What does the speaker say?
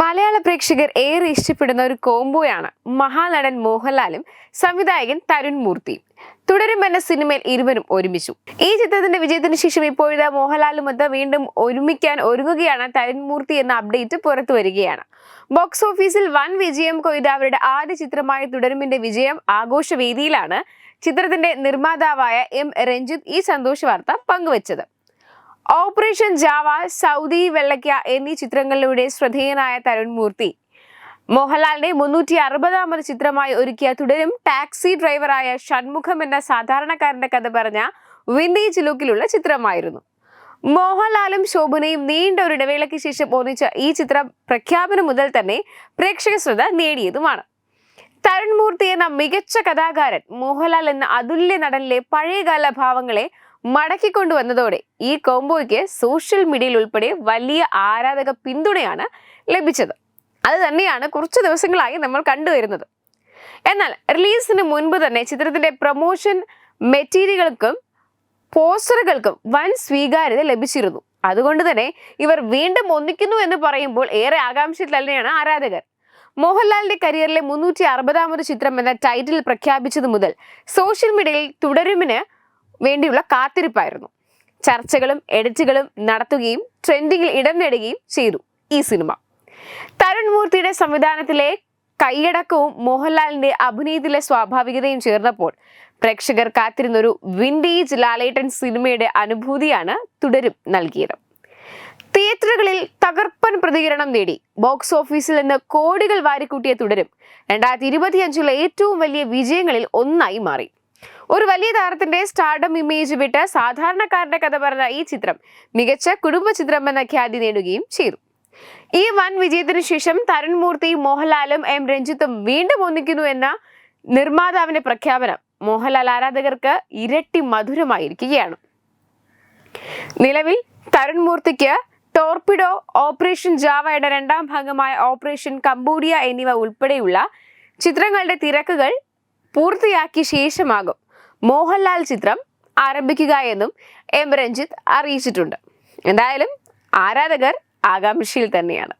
മലയാള പ്രേക്ഷകർ ഏറെ ഇഷ്ടപ്പെടുന്ന ഒരു കോംബോയാണ് മഹാനടൻ മോഹൻലാലും സംവിധായകൻ തരുൺ മൂർത്തിയും. തുടരും എന്ന സിനിമയിൽ ഇരുവരും ഒരുമിച്ചു. ഈ ചിത്രത്തിന്റെ വിജയത്തിന് ശേഷം ഇപ്പോഴത്തെ മോഹൻലാലുമൊത്ത് വീണ്ടും ഒരുമിക്കാൻ ഒരുങ്ങുകയാണ് തരുൺ മൂർത്തി എന്ന അപ്ഡേറ്റ് പുറത്തു വരികയാണ്. ബോക്സ് ഓഫീസിൽ വൻ വിജയം കൊയ്ത അവരുടെ ആദ്യ ചിത്രമായ തുടരുമിന്റെ വിജയം ആഘോഷവേദിയിലാണ് ചിത്രത്തിന്റെ നിർമ്മാതാവായ എം രഞ്ജിത്ത് ഈ സന്തോഷ വാർത്ത പങ്കുവച്ചത്. ഓപ്പറേഷൻ ജാവ സൗദി വെള്ളയ്ക്ക എന്നീ ചിത്രങ്ങളിലൂടെ ശ്രദ്ധേയനായ തരുൺ മൂർത്തി. മോഹൻലാലിന്റെ മുന്നൂറ്റി അറുപതാമത് ചിത്രമായി ഒരുക്കിയ തുടരും ടാക്സി ഡ്രൈവറായ ഷൺമുഖം എന്ന സാധാരണക്കാരന്റെ കഥ പറഞ്ഞ വിന്റേജ് ലുക്കിലുള്ള ചിത്രമായിരുന്നു. മോഹൻലാലും ശോഭനയും നീണ്ട ഒരു ഇടവേളയ്ക്ക് ശേഷം ഒന്നിച്ച ഈ ചിത്രം പ്രഖ്യാപനം മുതൽ തന്നെ പ്രേക്ഷക ശ്രദ്ധ നേടിയതുമാണ്. തരുൺ മൂർത്തി എന്ന മികച്ച കഥാകാരൻ മോഹൻലാൽ എന്ന അതുല്യ നടനിലെ പഴയകാല ഭാവങ്ങളെ മടക്കിക്കൊണ്ടുവന്നതോടെ ഈ കോംബോയ്ക്ക് സോഷ്യൽ മീഡിയയിൽ ഉൾപ്പെടെ വലിയ ആരാധക പിന്തുണയാണ് ലഭിച്ചത്. അത് തന്നെയാണ് കുറച്ച് ദിവസങ്ങളായി നമ്മൾ കണ്ടുവരുന്നത് എന്നാൽ റിലീസിന് മുൻപ് തന്നെ ചിത്രത്തിന്റെ പ്രൊമോഷൻ മെറ്റീരിയലുകൾക്കും പോസ്റ്ററുകൾക്കും വൻ സ്വീകാര്യത ലഭിച്ചിരുന്നു. അതുകൊണ്ട് തന്നെ ഇവർ വീണ്ടും ഒന്നിക്കുന്നു എന്ന് പറയുമ്പോൾ ഏറെ ആകാംക്ഷയിൽ തന്നെയാണ് ആരാധകർ. മോഹൻലാലിന്റെ കരിയറിലെ മുന്നൂറ്റി അറുപതാമത് ചിത്രം എന്ന ടൈറ്റിൽ പ്രഖ്യാപിച്ചത് മുതൽ സോഷ്യൽ മീഡിയയിൽ തുടരുമിന് വേണ്ടിയുള്ള കാത്തിരിപ്പായിരുന്നു. ചർച്ചകളും എഡിറ്റുകളും നടത്തുകയും ട്രെൻഡിങ്ങിൽ ഇടം നേടുകയും ചെയ്തു ഈ സിനിമ. തരുൺ മൂർത്തിയുടെ സംവിധാനത്തിലെ കൈയടക്കവും മോഹൻലാലിന്റെ അഭിനയത്തിലെ സ്വാഭാവികതയും ചേർന്നപ്പോൾ പ്രേക്ഷകർ കാത്തിരുന്നൊരു വിൻഡേജ് ലാലേട്ടൻ സിനിമയുടെ അനുഭൂതിയാണ് തുടരും നൽകിയത്. തിയേറ്ററുകളിൽ തകർപ്പൻ പ്രതികരണം നേടി. ബോക്സ് ഓഫീസിൽ നിന്ന് കോടികൾ വാരിക്കൂട്ടിയ തുടരും. രണ്ടായിരത്തി ഇരുപത്തിയഞ്ചിലെ ഏറ്റവും വലിയ വിജയങ്ങളിൽ ഒന്നായി മാറി. ഒരു വലിയ താരത്തിന്റെ സ്റ്റാർഡം ഇമേജ് വിട്ട് സാധാരണക്കാരന്റെ കഥ പറഞ്ഞ ഈ ചിത്രം മികച്ച കുടുംബ ചിത്രം എന്ന ഖ്യാതി നേടുകയും ചെയ്തു. ഈ വൻ വിജയത്തിനു ശേഷം തരുൺ മൂർത്തിയും മോഹൻലാലും എം. രഞ്ജിത്തും വീണ്ടും ഒന്നിക്കുന്നു എന്ന നിർമ്മാതാവിന്റെ പ്രഖ്യാപനം മോഹൻലാൽ ആരാധകർക്ക് ഇരട്ടി മധുരമായിരിക്കുകയാണ്. നിലവിൽ തരുൺ മൂർത്തിക്ക് ടോർപിഡോ ഓപ്പറേഷൻ ജാവയുടെ രണ്ടാം ഭാഗമായ ഓപ്പറേഷൻ കംബോഡിയ എന്നിവ ഉൾപ്പെടെയുള്ള ചിത്രങ്ങളുടെ തിരക്കുകൾ പൂർത്തിയാക്കിയ ശേഷമാകും മോഹൻലാൽ ചിത്രം ആരംഭിക്കുക എന്നും എം രഞ്ജിത്ത് അറിയിച്ചിട്ടുണ്ട്. എന്തായാലും ആരാധകർ ആകാംക്ഷയിൽ തന്നെയാണ്.